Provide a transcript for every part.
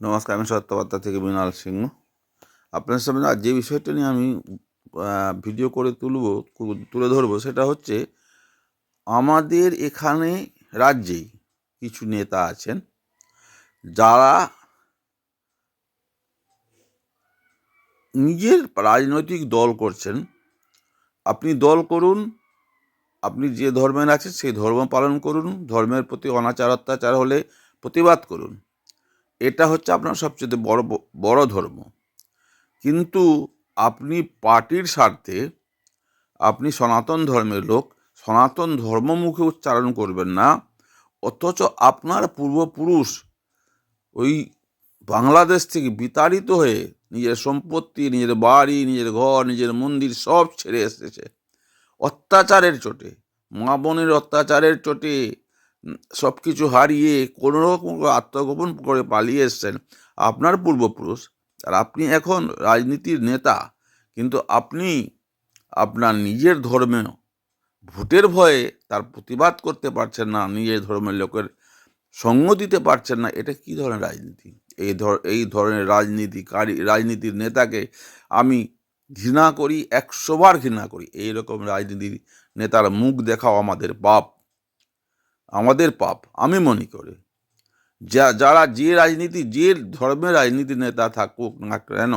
নমস্কার, আমি সত্যবার্তা থেকে মৃণাল সিংহ আপনার সামনে আর যে বিষয়টা নিয়ে আমি ভিডিও করে তুলব তুলে ধরবো, সেটা হচ্ছে আমাদের এখানে রাজ্যেই কিছু নেতা আছেন যারা নিজের রাজনৈতিক দল করছেন। আপনি দল করুন, আপনি যে ধর্মের আছেন সেই ধর্ম পালন করুন, ধর্মের প্রতি অনাচার, অত্যাচার হলে প্রতিবাদ করুন। এটা হচ্ছে আপনার সবচেয়ে বড় বড় ধর্ম। কিন্তু আপনি পার্টির স্বার্থে আপনি সনাতন ধর্মের লোক, সনাতন ধর্ম মুখে উচ্চারণ করবেন না, অথচ আপনার পূর্বপুরুষ ওই বাংলাদেশ থেকে বিতাড়িত হয়ে নিজের সম্পত্তি, নিজের বাড়ি, নিজের ঘর, নিজের মন্দির সব ছেড়ে এসেছে। অত্যাচারের চোটে, মা বোনের অত্যাচারের চোটে সব কিছু হারিয়ে কোনো রকম আত্মগোপন করে পালিয়ে এসছেন আপনার পূর্বপুরুষ। আর আপনি এখন রাজনীতির নেতা, কিন্তু আপনি আপনার নিজের ধর্মে ভোটের ভয়ে তার প্রতিবাদ করতে পারছেন না, নিজের ধর্মের লোকের সঙ্গ দিতে পারছেন না। এটা কী ধরনের রাজনীতি? এই ধর, এই ধরনের রাজনীতিকারী রাজনীতির নেতাকে আমি ঘৃণা করি একশোবার ঘৃণা করি। এই রকম রাজনীতির নেতার মুখ দেখাও আমাদের পাপ আমাদের পাপ, আমি মনে করি। যা, যারা যে রাজনীতি, যে ধর্মের রাজনীতি নেতা থাকুক না কেন,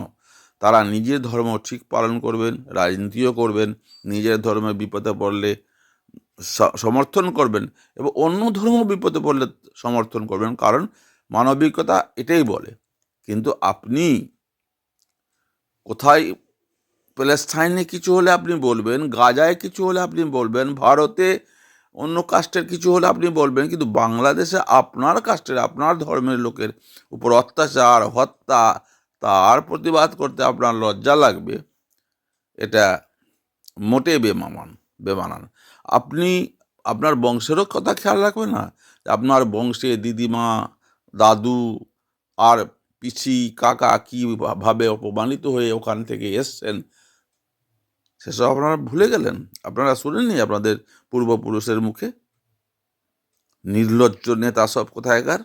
তারা নিজের ধর্ম ঠিক পালন করবেন, রাজনীতিও করবেন, নিজের ধর্মে বিপদে পড়লে সমর্থন করবেন এবং অন্য ধর্ম বিপদে পড়লে সমর্থন করবেন। কারণ মানবিকতা এটাই বলে। কিন্তু আপনি কোথায় প্যালেস্টাইনে কিছু হলে আপনি বলবেন, গাজায় কিছু হলে আপনি বলবেন, ভারতে অন্য কাস্টের কিছু হলে আপনি বলবেন, কিন্তু বাংলাদেশে আপনার কাস্টের, আপনার ধর্মের লোকের উপর অত্যাচার, হত্যা, তার প্রতিবাদ করতে আপনার লজ্জা লাগবে। এটা মোটে বেমামান বেমানান। আপনি, আপনার বংশেরও কথা খেয়াল রাখবেন না? আপনার বংশে দিদিমা, দাদু আর পিসি, কাকা কীভাবে অপমানিত হয়ে ওখান থেকে এসছেন? সেসব আপনারা ভুলে গেলেন। আপনারা শুনেননি আপনাদের পূর্বপুরুষের মুখে? নির্লজ্জ নেতা সব কোথায়কার?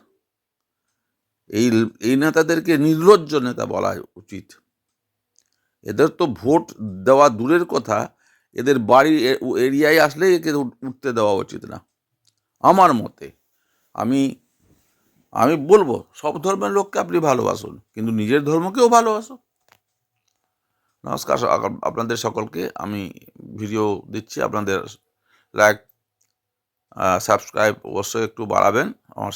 এই এই নেতাদেরকে নির্লজ্জ নেতা বলা উচিত। এদের তো ভোট দেওয়া দূরের কথা। এদের বাড়ি এরিয়ায় আসলেই একে উঠতে দেওয়া উচিত না। আমার মতে, আমি আমি বলব, সব ধর্মের লোককে আপনি ভালোবাসুন, কিন্তু নিজের ধর্মকেও ভালোবাসুন। নমস্কার আপনাদের সকলকে আমি ভিডিও দিচ্ছি আপনাদের লাইক সাবস্ক্রাইব অবশ্যই একটু বাড়াবেন আমার